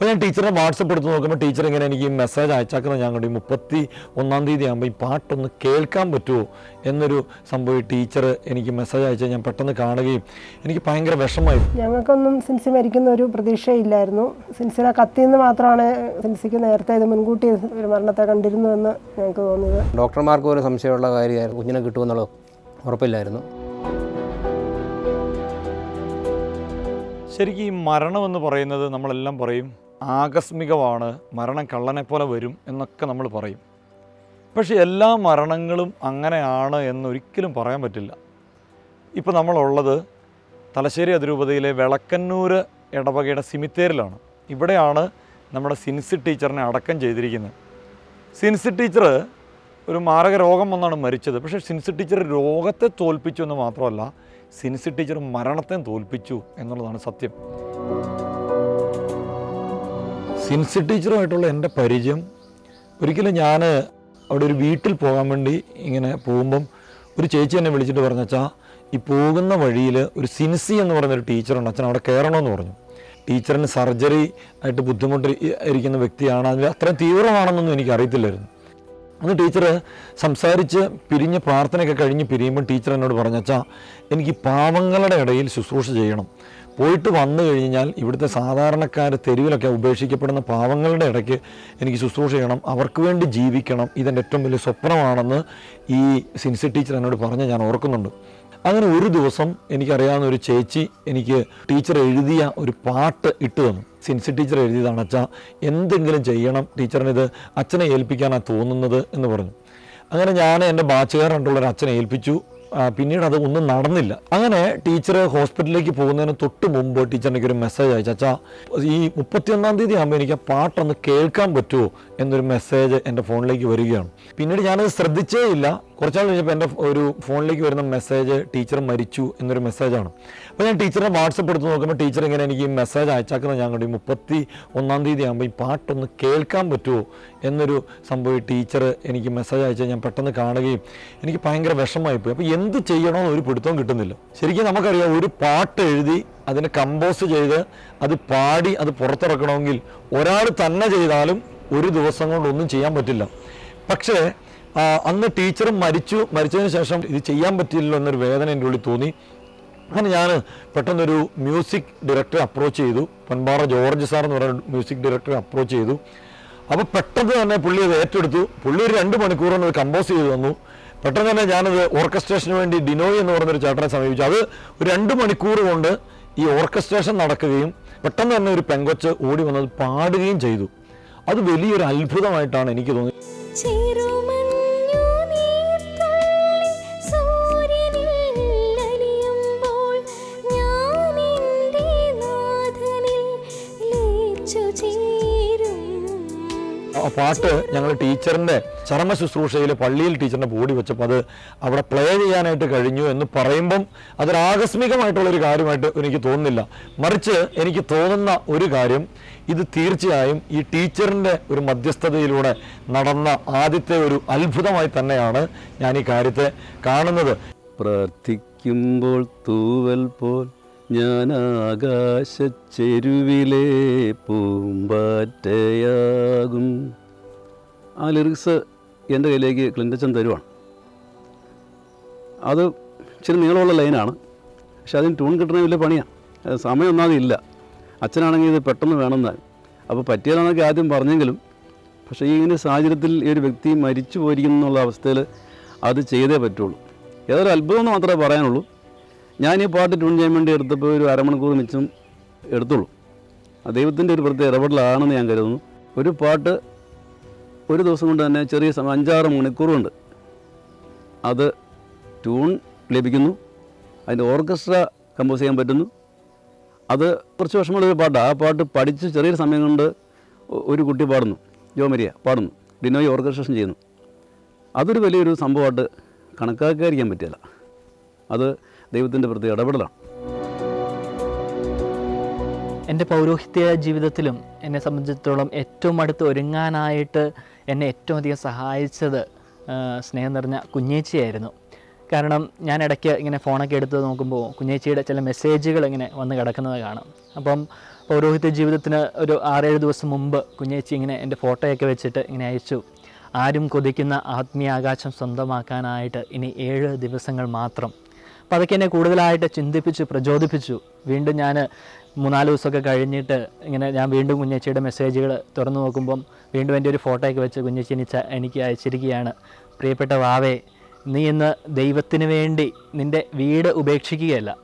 അപ്പോൾ ഞാൻ ടീച്ചറെ വാട്സപ്പ് എടുത്ത് നോക്കുമ്പോൾ ടീച്ചർ ഇങ്ങനെ എനിക്ക് മെസ്സേജ് അയച്ചാക്കുന്നത് ഞാൻ കണ്ടു ഈ മുപ്പത്തി ഒന്നാം തീയതി ആകുമ്പോൾ ഈ പാട്ടൊന്ന് കേൾക്കാൻ പറ്റുമോ എന്നൊരു സംഭവം ഈ ടീച്ചർ എനിക്ക് മെസ്സേജ് അയച്ചാൽ ഞാൻ പെട്ടെന്ന് കാണുകയും എനിക്ക് ഭയങ്കര വിഷമമായി. ഞങ്ങൾക്കൊന്നും സിൻസി മരിക്കുന്ന ഒരു പ്രതീക്ഷയില്ലായിരുന്നു. സിൻസിന കത്തി നിന്ന് മാത്രമാണ് സിൻസിക്ക് നേരത്തെ ഇത് മുൻകൂട്ടി ഒരു മരണത്തെ കണ്ടിരുന്നു എന്ന് ഞങ്ങൾക്ക് തോന്നിയത്. ഡോക്ടർമാർക്ക് ഒരു സംശയമുള്ള കാര്യമായിരുന്നു. കുഞ്ഞിനെ കിട്ടുമെന്നുള്ളത് ഉറപ്പില്ലായിരുന്നു. ശരിക്കും ഈ മരണം എന്ന് പറയുന്നത് നമ്മളെല്ലാം പറയും. ആകസ്മികമാണ് മരണം കള്ളനെ പോലെ വരും എന്നൊക്കെ നമ്മൾ പറയും. പക്ഷേ എല്ലാ മരണങ്ങളും അങ്ങനെയാണ് എന്നൊരിക്കലും പറയാൻ പറ്റില്ല. ഇപ്പോൾ നമ്മളുള്ളത് തലശ്ശേരി അതിരൂപതയിലെ വിളക്കന്നൂർ ഇടവകയുടെ സിമിത്തേരിലാണ്. ഇവിടെയാണ് നമ്മുടെ സിൻസി ടീച്ചറിനെ അടക്കം ചെയ്തിരിക്കുന്നത്. സിൻസി ടീച്ചർ ഒരു മാരക രോഗം വന്നാണ് മരിച്ചത്. പക്ഷേ സിൻസി ടീച്ചർ രോഗത്തെ തോൽപ്പിച്ചു എന്ന് മാത്രമല്ല സിൻസി ടീച്ചർ മരണത്തെ തോൽപ്പിച്ചു എന്നുള്ളതാണ് സത്യം. സിൻസി ടീച്ചറുമായിട്ടുള്ള എന്റെ പരിചയം ഒരിക്കലും ഞാൻ അവിടെ ഒരു വീട്ടിൽ പോകാൻ വേണ്ടി ഇങ്ങനെ പോകുമ്പം ഒരു ചേച്ചി എന്നെ വിളിച്ചിട്ട് പറഞ്ഞാൽ ഈ പോകുന്ന വഴിയിൽ ഒരു സിൻസി എന്ന് പറഞ്ഞൊരു ടീച്ചറുണ്ട് അച്ഛൻ അവിടെ കയറണമെന്ന് പറഞ്ഞു. ടീച്ചറിന് സർജറി ആയിട്ട് ബുദ്ധിമുട്ട് ഇരിക്കുന്ന വ്യക്തിയാണ് അതിൽ അത്രയും തീവ്രമാണെന്നൊന്നും എനിക്ക് അറിയത്തില്ലായിരുന്നു. അന്ന് ടീച്ചർ സംസാരിച്ച് പിരിഞ്ഞ് പ്രാർത്ഥനയൊക്കെ കഴിഞ്ഞ് പിരിയുമ്പോൾ ടീച്ചർ എന്നോട് പറഞ്ഞാൽ എനിക്ക് പാവങ്ങളുടെ ഇടയിൽ ശുശ്രൂഷ ചെയ്യണം. പോയിട്ട് വന്നു കഴിഞ്ഞാൽ ഇവിടുത്തെ സാധാരണക്കാർ തെരുവിലൊക്കെ ഉപേക്ഷിക്കപ്പെടുന്ന പാവങ്ങളുടെ ഇടയ്ക്ക് എനിക്ക് ശുശ്രൂഷ ചെയ്യണം. അവർക്ക് വേണ്ടി ജീവിക്കണം. ഇതെന്റെ ഏറ്റവും വലിയ സ്വപ്നമാണെന്ന് ഈ സിൻസി ടീച്ചർ എന്നോട് പറഞ്ഞ് ഞാൻ ഓർക്കുന്നുണ്ട്. അങ്ങനെ ഒരു ദിവസം എനിക്കറിയാവുന്ന ഒരു ചേച്ചി എനിക്ക് ടീച്ചർ എഴുതിയ ഒരു പാട്ട് ഇട്ട് തന്നു. സിൻസി ടീച്ചർ എഴുതിയതാണ് അച്ഛാ എന്തെങ്കിലും ചെയ്യണം. ടീച്ചറിനിത് അച്ഛനെ ഏൽപ്പിക്കാനാണ് തോന്നുന്നത് എന്ന് പറഞ്ഞു. അങ്ങനെ ഞാൻ എന്റെ ബാച്ചുകാരുള്ള ഒരു അച്ഛനെ ഏൽപ്പിച്ചു. പിന്നീട് അത് ഒന്നും നടന്നില്ല. അങ്ങനെ ടീച്ചർ ഹോസ്പിറ്റലിലേക്ക് പോകുന്നതിന് തൊട്ട് മുമ്പ് ടീച്ചറിനൊക്കെ ഒരു മെസ്സേജ് അയച്ചു. അച്ഛാ ഈ മുപ്പത്തിയൊന്നാം തീയതി ആകുമ്പോൾ എനിക്ക് ആ പാട്ടൊന്ന് കേൾക്കാൻ പറ്റുമോ? എന്നൊരു മെസ്സേജ് എന്റെ ഫോണിലേക്ക് വരികയാണ്. പിന്നീട് ഞാനത് ശ്രദ്ധിച്ചേ ഇല്ല കുറച്ചാൾ കഴിഞ്ഞപ്പോൾ എന്റെ ഒരു ഫോണിലേക്ക് വരുന്ന മെസ്സേജ് ടീച്ചർ മരിച്ചു എന്നൊരു മെസ്സേജാണ് അപ്പോൾ ഞാൻ ടീച്ചറിനെ വാട്സപ്പ് എടുത്ത് നോക്കുമ്പോൾ ടീച്ചർ ഇങ്ങനെ എനിക്ക് ഈ മെസ്സേജ് അയച്ചാക്കുന്നത് ഞാൻ കണ്ടു. മുപ്പത്തി ഒന്നാം തീയതി ആകുമ്പോൾ ഈ പാട്ടൊന്ന് കേൾക്കാൻ പറ്റുമോ എന്നൊരു സംഭവം ടീച്ചർ എനിക്ക് മെസ്സേജ് അയച്ചാൽ ഞാൻ പെട്ടെന്ന് കാണുകയും എനിക്ക് ഭയങ്കര വിഷമമായിപ്പോയി അപ്പോൾ എന്ത് ചെയ്യണമെന്ന് ഒരു പിടുത്തവും കിട്ടുന്നില്ല. ശരിക്കും നമുക്കറിയാം ഒരു പാട്ട് എഴുതി അതിനെ കമ്പോസ് ചെയ്ത് അത് പാടി അത് പുറത്തിറക്കണമെങ്കിൽ ഒരാൾ തന്നെ ചെയ്താലും ഒരു ദിവസം കൊണ്ടൊന്നും ചെയ്യാൻ പറ്റില്ല. പക്ഷേ അന്ന് ടീച്ചർ മരിച്ചു മരിച്ചതിന് ശേഷം ഇത് ചെയ്യാൻ പറ്റില്ലല്ലോ എന്നൊരു വേദന എന്റെ ഉള്ളിൽ തോന്നി. അങ്ങനെ ഞാൻ പെട്ടെന്നൊരു മ്യൂസിക് ഡയറക്ടറെ അപ്രോച്ച് ചെയ്തു. പൊൻപാറ ജോർജ് സാർ എന്ന് പറയുന്ന മ്യൂസിക് ഡയറക്ടറെ അപ്രോച്ച് ചെയ്തു. അപ്പോൾ പെട്ടെന്ന് തന്നെ പുള്ളി അത് ഏറ്റെടുത്തു. പുള്ളി ഒരു രണ്ട് മണിക്കൂർ അത് കമ്പോസ് ചെയ്ത് തന്നു. പെട്ടെന്ന് തന്നെ ഞാനത് ഓർക്കസ്ട്രേഷന് വേണ്ടി ഡിനോയ് എന്ന് പറഞ്ഞൊരു ചേട്ടനെ സമീപിച്ചു. അത് ഒരു രണ്ട് മണിക്കൂർ കൊണ്ട് ഈ ഓർക്കസ്ട്രേഷൻ നടക്കുകയും പെട്ടെന്ന് തന്നെ ഒരു പെങ്കൊച്ച് ഓടി വന്നത് പാടുകയും ചെയ്തു. അത് വലിയൊരു അത്ഭുതമായിട്ടാണ് എനിക്ക് തോന്നിയത്. പാട്ട് ഞങ്ങൾ ടീച്ചറിന്റെ ചർമ്മ ശുശ്രൂഷയിൽ പള്ളിയിൽ ടീച്ചറിന്റെ ബോഡി വെച്ചപ്പോൾ അത് അവിടെ പ്ലേ ചെയ്യാനായിട്ട് കഴിഞ്ഞു എന്ന് പറയുമ്പം അതൊരു ആകസ്മികമായിട്ടുള്ളൊരു കാര്യമായിട്ട് എനിക്ക് തോന്നുന്നില്ല. മറിച്ച് എനിക്ക് തോന്നുന്ന ഒരു കാര്യം ഇത് തീർച്ചയായും ഈ ടീച്ചറിന്റെ ഒരു മധ്യസ്ഥതയിലൂടെ നടന്ന ആദ്യത്തെ ഒരു അത്ഭുതമായി തന്നെയാണ് ഞാൻ ഈ കാര്യത്തെ കാണുന്നത്. പ്രാർത്ഥിക്കുമ്പോൾ തൂവൽ പോൽ ഞാൻ ആകാശച്ചെരുവിലെ പൂമ്പാറ്റയാകും. ആ ലിറിക്സ് എന്റെ കയ്യിലേക്ക് ക്ലിന്റച്ചൻ തരുവാണ്. അത് ഇച്ചിരി നീളമുള്ള ലൈനാണ് പക്ഷെ അതിന് ട്യൂൺ കിട്ടണ വലിയ പണിയാണ് സമയമൊന്നാതെ ഇല്ല. അച്ഛനാണെങ്കിൽ ഇത് പെട്ടെന്ന് വേണമെന്നാൽ. അപ്പോൾ പറ്റിയതാണെന്നൊക്കെ ആദ്യം പറഞ്ഞെങ്കിലും പക്ഷേ ഈ ഇങ്ങനെ സാഹചര്യത്തിൽ ഈ ഒരു വ്യക്തി മരിച്ചു പോയിരിക്കുന്നു എന്നുള്ള അവസ്ഥയിൽ അത് ചെയ്തേ പറ്റുള്ളൂ. ഏതൊരു അത്ഭുതം എന്ന് മാത്രമേ പറയാനുള്ളൂ. ഞാൻ ഈ പാട്ട് ട്യൂൺ ചെയ്യാൻ വേണ്ടി എടുത്തപ്പോൾ ഒരു അരമണിക്കൂർ മിച്ചം എടുത്തുള്ളൂ. ദൈവത്തിന്റെ ഒരു പ്രത്യേക ഇടപെടലാണെന്ന് ഞാൻ കരുതുന്നു. ഒരു പാട്ട് ഒരു ദിവസം കൊണ്ട് തന്നെ ചെറിയ സമയം അഞ്ചാറ് മണിക്കൂറുണ്ട്. അത് ട്യൂൺ ലഭിക്കുന്നു. അതിന്റെ ഓർക്കസ്ട്ര കമ്പോസ് ചെയ്യാൻ പറ്റുന്നു. അത് കുറച്ച് വർഷമുള്ളൊരു പാട്ടാണ് ആ പാട്ട് പഠിച്ച് ചെറിയൊരു സമയം കൊണ്ട് ഒരു കുട്ടി പാടുന്നു. ജോമരിയ പാടുന്നു. ഡിനോയ് ഓർക്കസ്ട്രേഷൻ ചെയ്യുന്നു. അതൊരു വലിയൊരു സംഭവമായിട്ട് കണക്കാക്കാതിരിക്കാൻ പറ്റില്ല അത് ദൈവത്തിന്റെ പ്രതി ഇടപെടലാണ്. എന്റെ പൗരോഹിത്യ ജീവിതത്തിലും എന്നെ സംബന്ധിച്ചിടത്തോളം ഏറ്റവും അടുത്ത് ഒരുങ്ങാനായിട്ട് എന്നെ ഏറ്റവും അധികം സഹായിച്ചത് സ്നേഹം നിറഞ്ഞ കുഞ്ഞേച്ചിയായിരുന്നു. കാരണം ഞാൻ ഇടയ്ക്ക് ഇങ്ങനെ ഫോണൊക്കെ എടുത്ത് നോക്കുമ്പോൾ കുഞ്ഞേച്ചിയുടെ ചില മെസ്സേജുകൾ ഇങ്ങനെ വന്ന് കിടക്കുന്നത് കാണാം. അപ്പം പൗരോഹിത്യ ജീവിതത്തിന് ഒരു ആറേഴ് ദിവസം മുമ്പ് കുഞ്ഞേച്ചി ഇങ്ങനെ എന്റെ ഫോട്ടോയൊക്കെ വെച്ചിട്ട് ഇങ്ങനെ അയച്ചു. ആരും കൊതിക്കുന്ന ആത്മീയ ആകാശം സ്വന്തമാക്കാനായിട്ട് ഇനി ഏഴ് ദിവസങ്ങൾ മാത്രം അപ്പോൾ അതൊക്കെ എന്നെ കൂടുതലായിട്ട് ചിന്തിപ്പിച്ചു പ്രചോദിപ്പിച്ചു. വീണ്ടും ഞാൻ മൂന്നാൽ ദിവസമൊക്കെ കഴിഞ്ഞിട്ട് ഇങ്ങനെ ഞാൻ വീണ്ടും കുഞ്ഞേച്ചിയുടെ മെസ്സേജുകൾ തുറന്നു നോക്കുമ്പം വീണ്ടും എന്റെ ഒരു ഫോട്ടോയൊക്കെ വെച്ച് കുഞ്ഞേച്ചി എനിക്ക് എനിക്ക് അയച്ചിരിക്കുകയാണ്. പ്രിയപ്പെട്ട വാവേ നീ ഇന്ന് ദൈവത്തിന് വേണ്ടി നിന്റെ വീട് ഉപേക്ഷിക്കുകയല്ല.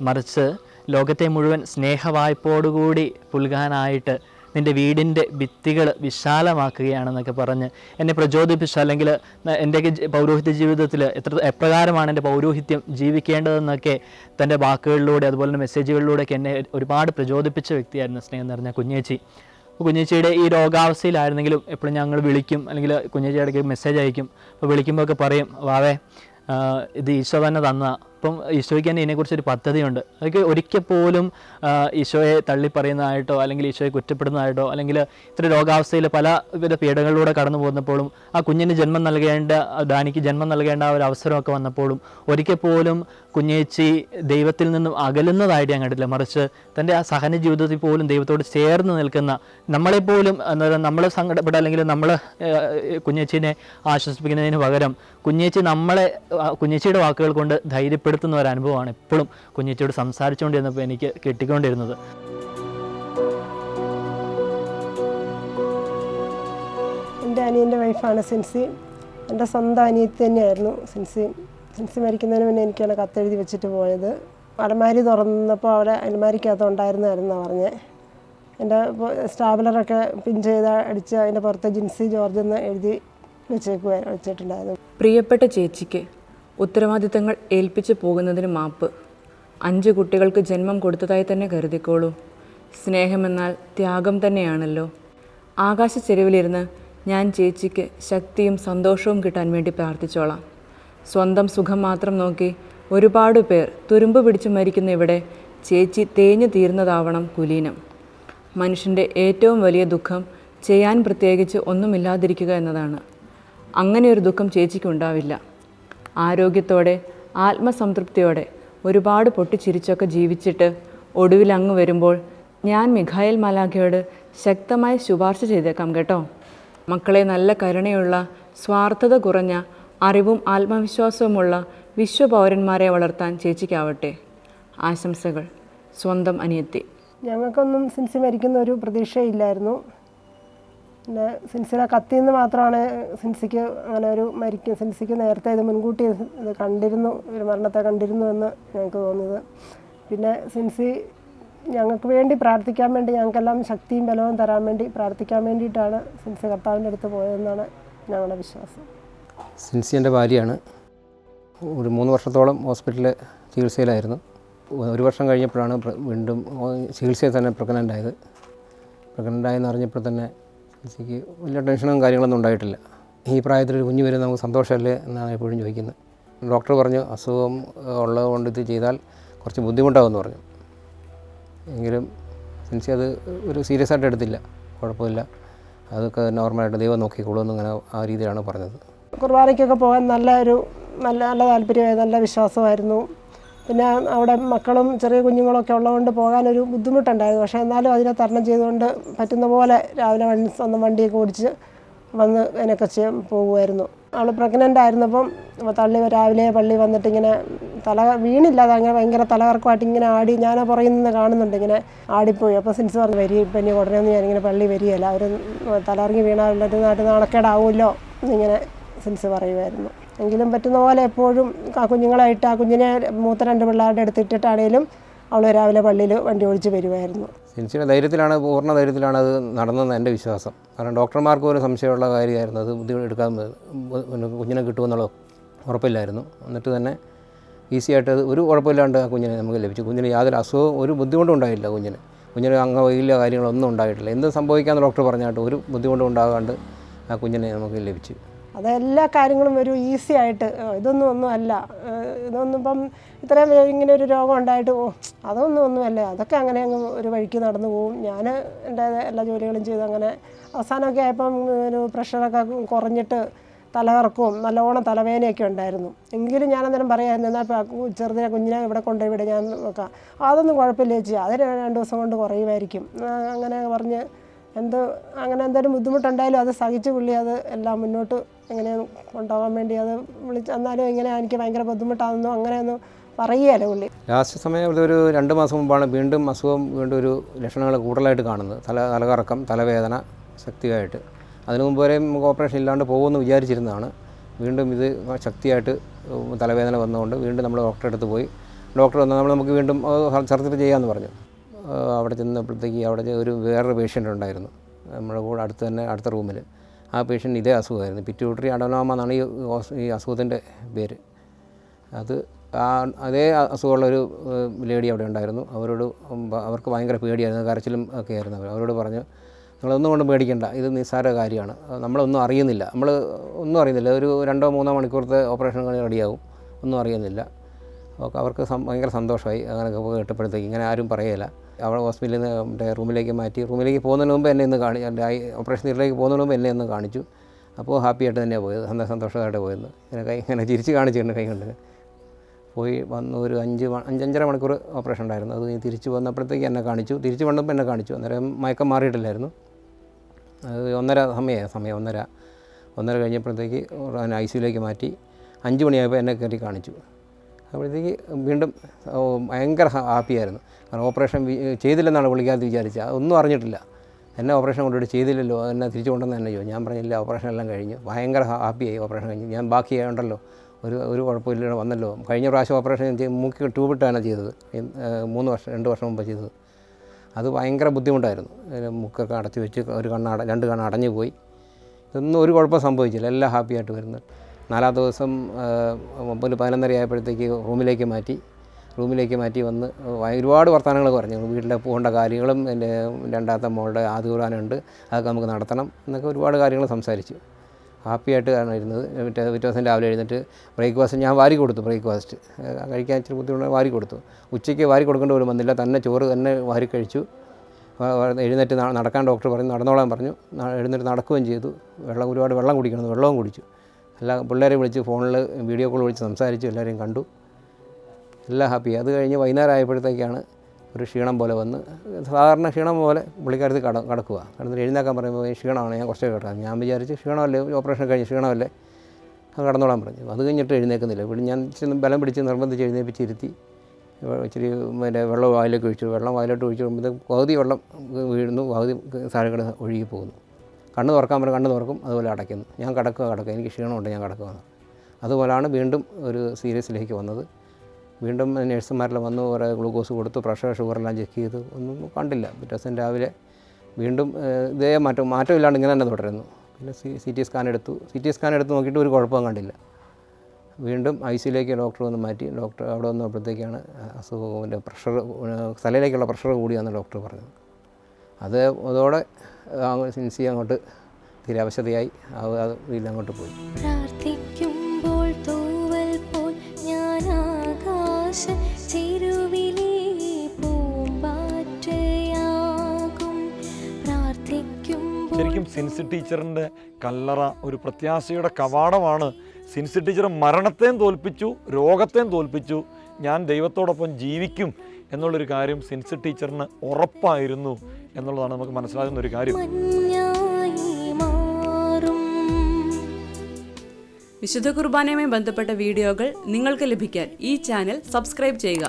മറിച്ച് ലോകത്തെ മുഴുവൻ സ്നേഹവായ്പോടുകൂടി പുൽകാനായിട്ട് നിന്റെ വീടിന്റെ ഭിത്തികൾ വിശാലമാക്കുകയാണെന്നൊക്കെ പറഞ്ഞ് എന്നെ പ്രചോദിപ്പിച്ചു. അല്ലെങ്കിൽ എന്റെയൊക്കെ പൗരോഹിത്യ ജീവിതത്തിൽ എത്ര എപ്രകാരമാണ് എന്റെ പൗരോഹിത്യം ജീവിക്കേണ്ടതെന്നൊക്കെ തന്റെ വാക്കുകളിലൂടെ അതുപോലെ തന്നെ മെസ്സേജുകളിലൂടെയൊക്കെ എന്നെ ഒരുപാട് പ്രചോദിപ്പിച്ച വ്യക്തിയായിരുന്നു സ്നേഹം നിറഞ്ഞ കുഞ്ഞേച്ചി. കുഞ്ഞേച്ചിയുടെ ഈ രോഗാവസ്ഥയിലായിരുന്നെങ്കിലും എപ്പോഴും ഞങ്ങൾ വിളിക്കും അല്ലെങ്കിൽ കുഞ്ഞേച്ചിയുടെ മെസ്സേജ് അയക്കും. അപ്പോൾ വിളിക്കുമ്പോൾ ഒക്കെ പറയും വാവേ ഇത് ഈശോ തന്നെ തന്ന. അപ്പം ഈശോയ്ക്ക് തന്നെ ഇതിനെക്കുറിച്ച് ഒരു പദ്ധതിയുണ്ട്. അതൊക്കെ ഒരിക്കൽ പോലും ഈശോയെ തള്ളിപ്പറയുന്നതായിട്ടോ അല്ലെങ്കിൽ ഈശോയെ കുറ്റപ്പെടുന്നതായിട്ടോ അല്ലെങ്കിൽ ഇത്ര രോഗാവസ്ഥയിൽ പല വിധ പീഡകളിലൂടെ കടന്നു പോകുന്നപ്പോഴും ആ കുഞ്ഞിന് ജന്മം നൽകേണ്ട ദാനിക്ക് ജന്മം നൽകേണ്ട ഒരു അവസരമൊക്കെ വന്നപ്പോഴും ഒരിക്കൽ പോലും കുഞ്ഞേച്ചി ദൈവത്തിൽ നിന്നും അകലുന്നതായിട്ട് ഞാൻ കണ്ടില്ല മറിച്ച് തന്റെ ആ സഹന ജീവിതത്തിൽ പോലും ദൈവത്തോട് ചേർന്ന് നിൽക്കുന്ന നമ്മളെപ്പോലും എന്താ പറയുക നമ്മളെ സങ്കടപ്പെട്ട അല്ലെങ്കിൽ നമ്മൾ കുഞ്ഞേച്ചിനെ ആശ്വസിപ്പിക്കുന്നതിന് പകരം കുഞ്ഞേച്ചി നമ്മളെ കുഞ്ഞേച്ചിയുടെ വാക്കുകൾ കൊണ്ട് ധൈര്യപ്പെടുത്തുന്ന ഒരു അനുഭവമാണ് എപ്പോഴും കുഞ്ഞേച്ചിയോട് സംസാരിച്ചുകൊണ്ടിരുന്നപ്പോൾ എനിക്ക് കിട്ടിക്കൊണ്ടിരുന്നത്. എന്റെ അനിയന്റെ വൈഫാണ് സിൻസി. എന്റെ സ്വന്തം അനിയത്തി തന്നെയായിരുന്നു സിൻസി. സിൻസി മരിക്കുന്നതിന് മുന്നേ എനിക്കാണ് കത്തെഴുതി വെച്ചിട്ട് പോയത്. അലമാരി തുറന്നപ്പോൾ അവിടെ അലമാരിക്കകത്ത് ഉണ്ടായിരുന്നായിരുന്നു പറഞ്ഞത് എന്റെ സ്റ്റാബിലറൊക്കെ പിൻ ചെയ്ത് അടിച്ച് അതിന്റെ പുറത്ത് ജിൻസി ജോർജ് എന്ന് എഴുതി വെച്ചേക്കുവാൻ വെച്ചിട്ടുണ്ടായിരുന്നു. പ്രിയപ്പെട്ട ചേച്ചിക്ക് ഉത്തരവാദിത്തങ്ങൾ ഏൽപ്പിച്ചു പോകുന്നതിന് മാപ്പ്. അഞ്ച് കുട്ടികൾക്ക് ജന്മം കൊടുത്തതായി തന്നെ കരുതിക്കോളൂ. സ്നേഹമെന്നാൽ ത്യാഗം തന്നെയാണല്ലോ. ആകാശച്ചെരുവിലിരുന്ന് ഞാൻ ചേച്ചിക്ക് ശക്തിയും സന്തോഷവും കിട്ടാൻ വേണ്ടി പ്രാർത്ഥിച്ചോളാം. സ്വന്തം സുഖം മാത്രം നോക്കി ഒരുപാട് പേർ തുരുമ്പ് പിടിച്ചു മരിക്കുന്ന ഇവിടെ ചേച്ചി തേഞ്ഞു തീർന്നതാവണം കുലീനം. മനുഷ്യന്റെ ഏറ്റവും വലിയ ദുഃഖം ചെയ്യാൻ പ്രത്യേകിച്ച് ഒന്നുമില്ലാതിരിക്കുക എന്നതാണ്. അങ്ങനെയൊരു ദുഃഖം ചേച്ചിക്ക് ഉണ്ടാവില്ല. ആരോഗ്യത്തോടെ ആത്മസംതൃപ്തിയോടെ ഒരുപാട് പൊട്ടിച്ചിരിച്ചൊക്കെ ജീവിച്ചിട്ട് ഒടുവിൽ അങ്ങ് വരുമ്പോൾ ഞാൻ മിഖായൽ മാലാഖയോട് ശക്തമായി ശുപാർശ ചെയ്തേക്കാം കേട്ടോ. മക്കളെ നല്ല കരുണയുള്ള സ്വാർത്ഥത കുറഞ്ഞ അറിവും ആത്മവിശ്വാസവുമുള്ള വിശ്വപൗരന്മാരെ വളർത്താൻ ചേച്ചിക്കാവട്ടെ. ആശംസകൾ സ്വന്തം അനിയത്തി. ഞങ്ങൾക്കൊന്നും സിൻസി മരിക്കുന്ന ഒരു പ്രതീക്ഷയില്ലായിരുന്നു. പിന്നെ സിൻസിയുടെ കത്തിന്ന് മാത്രമാണ് സിൻസിക്ക് അങ്ങനെ ഒരു മരിക്കും സിൻസിക്ക് നേരത്തെ ഇത് മുൻകൂട്ടി ഇത് കണ്ടിരുന്നു ഒരു മരണത്തെ കണ്ടിരുന്നു എന്ന് ഞങ്ങൾക്ക് തോന്നിയത്. പിന്നെ സിൻസി ഞങ്ങൾക്ക് വേണ്ടി പ്രാർത്ഥിക്കാൻ വേണ്ടി ഞങ്ങൾക്കെല്ലാം ശക്തിയും ബലവും തരാൻ വേണ്ടി പ്രാർത്ഥിക്കാൻ വേണ്ടിയിട്ടാണ് സിൻസി കർത്താവിന്റെ അടുത്ത് പോയതെന്നാണ് ഞങ്ങളുടെ വിശ്വാസം. സിൻസി എന്റെ ഭാര്യയാണ്. ഒരു മൂന്ന് വർഷത്തോളം ഹോസ്പിറ്റലിൽ ചികിത്സയിലായിരുന്നു. ഒരു വർഷം കഴിഞ്ഞപ്പോഴാണ് വീണ്ടും ചികിത്സയിൽ തന്നെ പ്രഗ്നന്റ് ആയത്. പ്രഗ്നന്റ് ആയെന്ന് അറിഞ്ഞപ്പോൾ തന്നെ സിൻസിക്ക് വലിയ ടെൻഷനും കാര്യങ്ങളൊന്നും ഉണ്ടായിട്ടില്ല. ഈ പ്രായത്തിൽ ഒരു കുഞ്ഞ് വരും നമുക്ക് സന്തോഷമല്ലേ എന്നാണ് എപ്പോഴും ചോദിക്കുന്നത്. ഡോക്ടർ പറഞ്ഞു അസുഖം ഉള്ളത് കൊണ്ട് ഇത് ചെയ്താൽ കുറച്ച് ബുദ്ധിമുട്ടാകുമെന്ന് പറഞ്ഞു. എങ്കിലും സിൻസി അത് ഒരു സീരിയസ് ആയിട്ട് എടുത്തില്ല. കുഴപ്പമില്ല. അതൊക്കെ നോർമലായിട്ട് ദൈവം നോക്കിക്കോളൂ എന്നിങ്ങനെ ആ രീതിയിലാണ് പറഞ്ഞത്. കുർബാനയ്ക്കൊക്കെ പോകാൻ നല്ല ഒരു നല്ല നല്ല താല്പര്യമായി നല്ല വിശ്വാസമായിരുന്നു. പിന്നെ അവിടെ മക്കളും ചെറിയ കുഞ്ഞുങ്ങളൊക്കെ ഉള്ളതുകൊണ്ട് പോകാനൊരു ബുദ്ധിമുട്ടുണ്ടായിരുന്നു. പക്ഷേ എന്നാലും അതിനെ തരണം ചെയ്തുകൊണ്ട് പറ്റുന്ന പോലെ രാവിലെ വണ്ടി സ്വന്തം വണ്ടിയൊക്കെ ഓടിച്ച് വന്ന് അതിനൊക്കെ ചെയ്യാൻ പോകുമായിരുന്നു. അവൾ പ്രഗ്നന്റ് ആയിരുന്നപ്പം തള്ളി രാവിലെ പള്ളി വന്നിട്ട് ഇങ്ങനെ തല വീണില്ല അത് അങ്ങനെ ഭയങ്കര തലകറക്കമായിട്ട് ഇങ്ങനെ ആടി ഞാൻ പുറകിൽ നിന്ന് കാണുന്നുണ്ട്. ഇങ്ങനെ ആടിപ്പോയി. അപ്പോൾ സിൻസ് പറഞ്ഞു വരി ഇപ്പം ഇനി ഉടനെ ഒന്നും ഞാനിങ്ങനെ പള്ളി വരികയില്ല. അവർ തലകറങ്ങി വീണാൽ നാട്ടിൽ നാണക്കേടാവുമല്ലോ എന്നിങ്ങനെ സിൻസ് പറയുമായിരുന്നു. എങ്കിലും പറ്റുന്ന പോലെ എപ്പോഴും ആ കുഞ്ഞുങ്ങളായിട്ട് ആ കുഞ്ഞിനെ മൂത്ത രണ്ട് പിള്ളേരുടെ അടുത്തിട്ടിട്ടാണേലും അവൾ രാവിലെ പള്ളിയിൽ വണ്ടി ഓടിച്ച് വരുമായിരുന്നു സിൻസിയുടെ ധൈര്യത്തിലാണ് പൂർണ ധൈര്യത്തിലാണ് അത് നടന്നതെന്ന് എന്റെ വിശ്വാസം. കാരണം ഡോക്ടർമാർക്ക് ഒരു സംശയമുള്ള കാര്യമായിരുന്നു. അത് എടുക്കാൻ കുഞ്ഞിനെ കിട്ടുമെന്നുള്ളത് ഉറപ്പില്ലായിരുന്നു. എന്നിട്ട് തന്നെ ഈസി ആയിട്ട് ഒരു കുഴപ്പമില്ലാണ്ട് ആ കുഞ്ഞിനെ നമുക്ക് ലഭിച്ചു. കുഞ്ഞിന് യാതൊരു അസുഖവും ഒരു ബുദ്ധിമുട്ടും ഉണ്ടായില്ല കുഞ്ഞിന്. കുഞ്ഞിന് അംഗവൈകല്യ കാര്യങ്ങളൊന്നും ഉണ്ടായിട്ടില്ല. എന്ത് സംഭവിക്കാമെന്ന് ഡോക്ടർ പറഞ്ഞാട്ട് ഒരു ബുദ്ധിമുട്ടും ഉണ്ടാകാണ്ട് ആ കുഞ്ഞിനെ നമുക്ക് ലഭിച്ചു. അതെല്ലാ കാര്യങ്ങളും ഒരു ഈസി ആയിട്ട് ഇതൊന്നും ഒന്നും അല്ല. ഇതൊന്നും ഇപ്പം ഇത്രയും ഇങ്ങനെ ഒരു രോഗം ഉണ്ടായിട്ട് ഓ അതൊന്നും ഒന്നുമല്ല അതൊക്കെ അങ്ങനെ അങ്ങ് ഒരു വഴിക്ക് നടന്നു പോകും ഞാൻ എന്റെ എല്ലാ ജോലികളും ചെയ്ത് അങ്ങനെ അവസാനമൊക്കെ ആയപ്പം ഒരു പ്രഷറൊക്കെ കുറഞ്ഞിട്ട് തലകറക്കവും നല്ലോണം തലവേദനയൊക്കെ ഉണ്ടായിരുന്നു. എങ്കിലും ഞാൻ അന്നേരം പറയായിരുന്നു എന്നാൽ ചെറുതിനെ കുഞ്ഞിനെ ഇവിടെ കൊണ്ടുപോയി ഇവിടെ ഞാൻ നോക്കാം. അതൊന്നും കുഴപ്പമില്ല ചേച്ചി. അത് രണ്ട് ദിവസം കൊണ്ട് കുറയുമായിരിക്കും. അങ്ങനെ പറഞ്ഞ് എന്തോ അങ്ങനെ എന്തെങ്കിലും ബുദ്ധിമുട്ടുണ്ടായാലും അത് സഹിച്ച് പുള്ളി അത് എല്ലാം മുന്നോട്ട് എങ്ങനെ കൊണ്ടുപോകാൻ വേണ്ടി അത് വിളിച്ച് എന്നാലും ഇങ്ങനെ എനിക്ക് ഭയങ്കര ബുദ്ധിമുട്ടാണെന്നോ അങ്ങനെയൊന്നും പറയുകയല്ലോ പുള്ളി. ലാസ്റ്റ് സമയം ഒരു രണ്ട് മാസം മുമ്പാണ് വീണ്ടും അസുഖം വീണ്ടും ഒരു ലക്ഷണങ്ങൾ കൂടുതലായിട്ട് കാണുന്നത്. തല തലകറക്കം തലവേദന ശക്തിയായിട്ട്. അതിനു മുമ്പ് വരെ നമുക്ക് ഓപ്പറേഷൻ ഇല്ലാണ്ട് പോകുമെന്ന് വിചാരിച്ചിരുന്നതാണ്. വീണ്ടും ഇത് ശക്തിയായിട്ട് തലവേദന വന്നതുകൊണ്ട് വീണ്ടും നമ്മൾ ഡോക്ടറെ അടുത്ത് പോയി. ഡോക്ടർ വന്ന് നമ്മൾ നമുക്ക് വീണ്ടും സർജറി ചെയ്യാമെന്ന് പറഞ്ഞു. അവിടെ ചെന്നപ്പോഴത്തേക്ക് അവിടെ ഒരു വേറൊരു പേഷ്യന്റ് ഉണ്ടായിരുന്നു. നമ്മുടെ കൂടെ അടുത്ത് തന്നെ അടുത്ത റൂമിൽ ആ പേഷ്യന്റ് ഇതേ അസുഖമായിരുന്നു. പിറ്റ്യൂട്ടറി അഡോണോമ എന്നാണ് ഈ ഈ അസുഖത്തിന്റെ പേര്. അത് ആ അതേ അസുഖമുള്ളൊരു ലേഡി അവിടെ ഉണ്ടായിരുന്നു. അവരോട് അവർക്ക് ഭയങ്കര പേടിയായിരുന്നു. കരച്ചിലും ഒക്കെ ആയിരുന്നു അവർ. അവരോട് പറഞ്ഞു നിങ്ങളൊന്നും കൊണ്ട് പേടിക്കേണ്ട. ഇത് നിസ്സാര കാര്യമാണ്. നമ്മളൊന്നും അറിയുന്നില്ല. നമ്മൾ ഒന്നും അറിയുന്നില്ല. ഒരു രണ്ടോ മൂന്നോ മണിക്കൂറത്തെ ഓപ്പറേഷൻ കഴിഞ്ഞ് റെഡിയാവും ഒന്നും അറിയുന്നില്ല. ഒക്കെ അവർക്ക് ഭയങ്കര സന്തോഷമായി. അങ്ങനെ കേട്ടപ്പോഴത്തേക്ക് ഇങ്ങനെ ആരും പറയില്ല അവിടെ ഹോസ്പിറ്റലിൽ നിന്ന് മറ്റേ റൂമിലേക്ക് മാറ്റി. റൂമിലേക്ക് പോകുന്നതിന് മുമ്പ് എന്നെ ഒന്ന് കാണിച്ചു എന്റെ ഓപ്പറേഷൻ തിയേറ്ററിലേക്ക് പോകുന്നതിന് മുമ്പ് എന്നെ ഒന്ന് കാണിച്ചു. അപ്പോൾ ഹാപ്പി ആയിട്ട് തന്നെ പോയത്. സന്തോഷ സന്തോഷമായിട്ട് പോയത് ഇങ്ങനെ കൈ ഇങ്ങനെ ചിരിച്ച് കാണിച്ചിട്ടുണ്ട് കൈ കൊണ്ട്. പോയി വന്ന് ഒരു അഞ്ച് അഞ്ചഞ്ചര മണിക്കൂർ ഓപ്പറേഷൻ ഉണ്ടായിരുന്നു. അത് തിരിച്ച് വന്നപ്പോഴത്തേക്ക് എന്നെ കാണിച്ചു. തിരിച്ച് വന്നപ്പോൾ എന്നെ കാണിച്ചു. അന്നേരം മയക്കം മാറിയിട്ടില്ലായിരുന്നു. അത് ഒന്നര സമയമായി സമയം ഒന്നര. ഒന്നര കഴിഞ്ഞപ്പോഴത്തേക്ക് ഐ സിയിലേക്ക് മാറ്റി. അഞ്ച് മണിയായപ്പോൾ എന്നെ കയറി കാണിച്ചു. അപ്പോഴത്തേക്ക് വീണ്ടും ഭയങ്കര ഹാപ്പിയായിരുന്നു കാരണം ഓപ്പറേഷൻ ചെയ്തില്ലെന്നാണ് വിളിക്കാതെ വിചാരിച്ചത്. അതൊന്നും അറിഞ്ഞിട്ടില്ല. എന്നെ ഓപ്പറേഷൻ കൊണ്ടുപോയി ചെയ്തില്ലല്ലോ എന്നെ തിരിച്ചു കൊണ്ടുവന്ന് തന്നെ ഞാൻ പറഞ്ഞില്ല ഓപ്പറേഷൻ എല്ലാം കഴിഞ്ഞു. ഭയങ്കര ഹാപ്പിയായി ഓപ്പറേഷൻ കഴിഞ്ഞു. ഞാൻ ബാക്കി ഉണ്ടല്ലോ ഒരു ഒരു കുഴപ്പമില്ല വന്നല്ലോ. കഴിഞ്ഞ പ്രാവശ്യം ഓപ്പറേഷൻ ചെയ്ത് മൂക്കി ട്യൂബിട്ടാണ് ചെയ്തത്. മൂന്ന് വർഷം രണ്ട് വർഷം മുമ്പ് ചെയ്തത്. അത് ഭയങ്കര ബുദ്ധിമുട്ടായിരുന്നു. മുക്കൊക്കെ അടച്ചു വെച്ച് ഒരു കണ്ണ രണ്ട് കണ്ണ് അടഞ്ഞു പോയി. ഇതൊന്നും ഒരു കുഴപ്പം സംഭവിച്ചില്ല. എല്ലാം ഹാപ്പിയായിട്ട് വരുന്നു. നാലാം ദിവസം മുമ്പിൽ പതിനൊന്നര ആയപ്പോഴത്തേക്ക് റൂമിലേക്ക് മാറ്റി. റൂമിലേക്ക് മാറ്റി വന്ന് ഒരുപാട് വർത്തമാനങ്ങൾ പറഞ്ഞു. വീട്ടിലെ പോകേണ്ട കാര്യങ്ങളും എന്റെ രണ്ടാമത്തെ മോളുടെ ആദ്യ കുറാനുണ്ട് അതൊക്കെ നമുക്ക് നടത്തണം എന്നൊക്കെ ഒരുപാട് കാര്യങ്ങൾ സംസാരിച്ചു. ഹാപ്പിയായിട്ടാണ് ഇരുന്നത്. മറ്റേ പിറ്റേ ദിവസം രാവിലെ എഴുന്നിട്ട് ബ്രേക്ക്ഫാസ്റ്റ് ഞാൻ വാരി കൊടുത്തു ബ്രേക്ക്ഫാസ്റ്റ് കഴിക്കാൻ ഇച്ചിരി ബുദ്ധിമുട്ട് വാരി കൊടുത്തു. ഉച്ചയ്ക്ക് വാരി കൊടുക്കേണ്ടി പോലും വന്നില്ല. തന്നെ ചോറ് തന്നെ വാരി കഴിച്ചു. എഴുന്നേറ്റ് നടക്കാൻ ഡോക്ടർ പറഞ്ഞു നടന്നോളാൻ പറഞ്ഞു. എഴുന്നേറ്റ് നടക്കുകയും ചെയ്തു. വെള്ളം ഒരുപാട് വെള്ളം കുടിക്കണം വെള്ളവും കുടിച്ചു. എല്ലാം പിള്ളേരെ വിളിച്ച് ഫോണിൽ വീഡിയോ കോൾ വിളിച്ച് സംസാരിച്ചു എല്ലാവരെയും കണ്ടു. എല്ലാം ഹാപ്പി അത് കഴിഞ്ഞ് വൈകുന്നേരം ആയപ്പോഴത്തേക്കാണ് ഒരു ക്ഷീണം പോലെ വന്ന് സാധാരണ ക്ഷീണം പോലെ പുള്ളിക്കാരത്ത് കട കിടക്കുക കിടന്നിട്ട് എഴുന്നേക്കാൻ പറയുമ്പോൾ ക്ഷീണമാണ് ഞാൻ കുറച്ചൊക്കെ കിടക്കാം ഞാൻ വിചാരിച്ച് ക്ഷീണമല്ലേ? ഓപ്പറേഷൻ കഴിഞ്ഞ് ക്ഷീണമല്ലേ? അത് കടന്നോളാൻ പറഞ്ഞു. അത് കഴിഞ്ഞിട്ട് എഴുന്നേക്കുന്നില്ല. ഇവിടെ ഞാൻ ഇച്ചിരി ബലം പിടിച്ച് നിർബന്ധിച്ച് എഴുന്നേപ്പിച്ചിരുത്തി. ഇച്ചിരി പിന്നെ വെള്ളം വായിലേക്ക് ഒഴിച്ചു. വെള്ളം വായിലോട്ട് ഒഴിച്ചു കഴിയുമ്പോഴത്തേക്ക് പകുതി വെള്ളം വീഴുന്നു പകുതി താഴെ ഒഴുകി പോകുന്നു. കണ്ണ് തുറക്കാൻ പറ്റും കണ്ണ് തുറക്കും അതുപോലെ അടയ്ക്കുന്നു. ഞാൻ കിടക്കുക കിടക്കുക. എനിക്ക് ക്ഷീണമുണ്ട് ഞാൻ കിടക്കുകയാണ്. അതുപോലെയാണ് വീണ്ടും ഒരു സീരിയസിലേക്ക് വന്നത്. വീണ്ടും നേഴ്സുമാരെല്ലാം വന്നു കുറേ ഗ്ലൂക്കോസ് കൊടുത്തു പ്രഷർ ഷുഗറെല്ലാം ചെക്ക് ചെയ്തു. ഒന്നും കണ്ടില്ല. പിറ്റേ ദിവസം രാവിലെ വീണ്ടും ഇതേ മാറ്റം മാറ്റമില്ലാണ്ട് ഇങ്ങനെ തന്നെ തുടരുന്നു. പിന്നെ സി സി ടി സ്കാൻ എടുത്തു. സി ടി സ്കാൻ എടുത്ത് നോക്കിയിട്ട് ഒരു കുഴപ്പവും കണ്ടില്ല. വീണ്ടും ഐ സിയിലേക്ക് ഡോക്ടർ വന്ന് മാറ്റി. ഡോക്ടർ അവിടെ വന്നപ്പോഴത്തേക്കാണ് അസുഖത്തിന്റെ പ്രഷർ തലയിലേക്കുള്ള പ്രഷർ കൂടിയാന്ന് ഡോക്ടർ പറഞ്ഞത്. അത് അതോടെ സിൻസി അങ്ങോട്ട് തീരെ അവശതയായി. അത് അങ്ങോട്ട് പോയി. പ്രാർത്ഥിക്കുമ്പോൾ തൂവൽ പോൽ ഞാൻ ആകാശ ചെരുവിലേ പൂമ്പാറ്റയാകും. പ്രാർത്ഥിക്കുമ്പോൾ ശരിക്കും സിൻസി ടീച്ചറിന്റെ കല്ലറ ഒരു പ്രത്യാശയുടെ കവാടമാണ്. സിൻസി ടീച്ചർ മരണത്തെയും തോൽപ്പിച്ചു രോഗത്തെയും തോൽപ്പിച്ചു. ഞാൻ ദൈവത്തോടൊപ്പം ജീവിക്കും എന്നുള്ളൊരു കാര്യം സിൻസി ടീച്ചറിന് ഉറപ്പായിരുന്നു. എന്നുള്ളതാണ് നമുക്ക് മനസ്സിലാകുന്ന ഒരു കാര്യം. വിശുദ്ധ കുർബാനയുമായി ബന്ധപ്പെട്ട വീഡിയോകൾ നിങ്ങൾക്ക് ലഭിക്കാൻ ഈ ചാനൽ സബ്സ്ക്രൈബ് ചെയ്യുക.